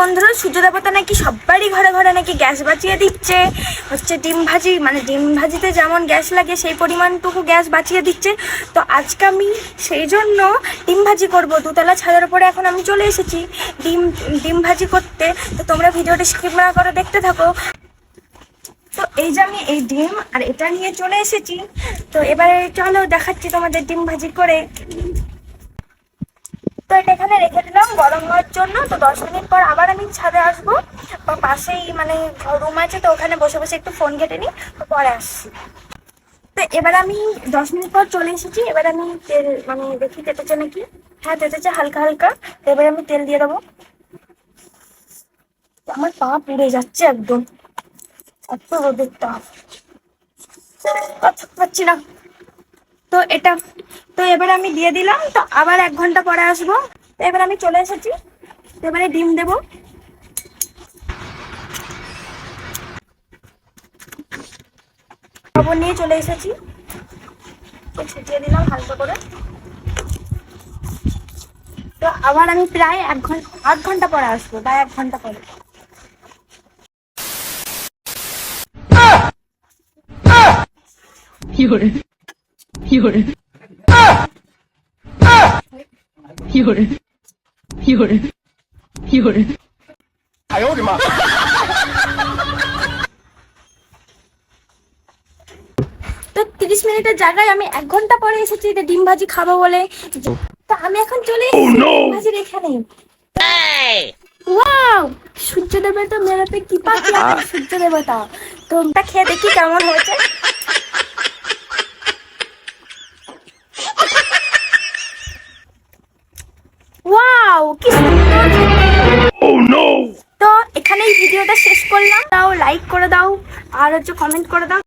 বন্ধুরা সূর্য দেবতা নাকি সবারই ঘরে ঘরে নাকি গ্যাস বাঁচিয়ে দিচ্ছে। হচ্ছে ডিম ভাজি মানে ডিম ভাজিতে যেমন গ্যাস লাগে, সেই পরিমাণটুকু গ্যাস বাঁচিয়ে দিচ্ছে। তো আজকে আমি সেই জন্য ডিম ভাজি করব। দুতলা ছাদের উপরে এখন আমি চলে এসেছি ডিম ডিম ভাজি করতে। তো তোমরা ভিডিওটা স্কিপ না করে দেখতে থাকো। তো এই যে আমি এই ডিম আর এটা নিয়ে চলে এসেছি। তো এবারে চলো দেখাচ্ছি তোমাদের ডিম ভাজি করে। এটা এখানে রেখে দিলাম, গরম হওয়ার জন্য। তো দশ মিনিট পর আবার আমি ছাদে আসব। পাশেই মানে রুম আছে, তো ওখানে বসে বসে একটু ফোন ঘেটে নিই পরে আসছি। তো এবার আমি দশ মিনিট পর চলে এসেছি। এবার আমি তেল মানে দেখি তেতেছে নাকি? হ্যাঁ তেতেছে হালকা হালকা। এবার আমি তেল দিয়ে দেবো। আমার পা পুড়ে যাচ্ছে একদম। এত রোদের তাপ। কথা পাচ্ছি না। তো এটা তো এবার আমি দিয়ে দিলাম, তো আবার এক ঘণ্টা পরে আসব। তো এবার আমি চলে এসেছি, তো এবারে ডিম দেবো। খবর নিয়ে চলে এসেছি। ছিটিয়ে দিলাম হালকা করে। তো আবার আমি প্রায় এক ঘণ্টা আধ ঘণ্টা পরে আসব, বা এক ঘণ্টা পরে। তো তিরিশ মিনিটের জায়গায় আমি এক ঘণ্টা পরে এসেছি এটা ডিম ভাজি খাব বলে। তো আমি এখন চলে এসেছি ডিম ভাজির এখানে। ওয়াও সূর্য দেবতা মেলাতে কি পাখি সূর্য দেবতা তো ওটা খেয়ে দেখি কেমন হয়েছে। ওয়াও কি সুন্দর। তো এখানেই ভিডিওটা শেষ করলাম। তাও লাইক করে দাও আর হচ্ছে কমেন্ট করে দাও।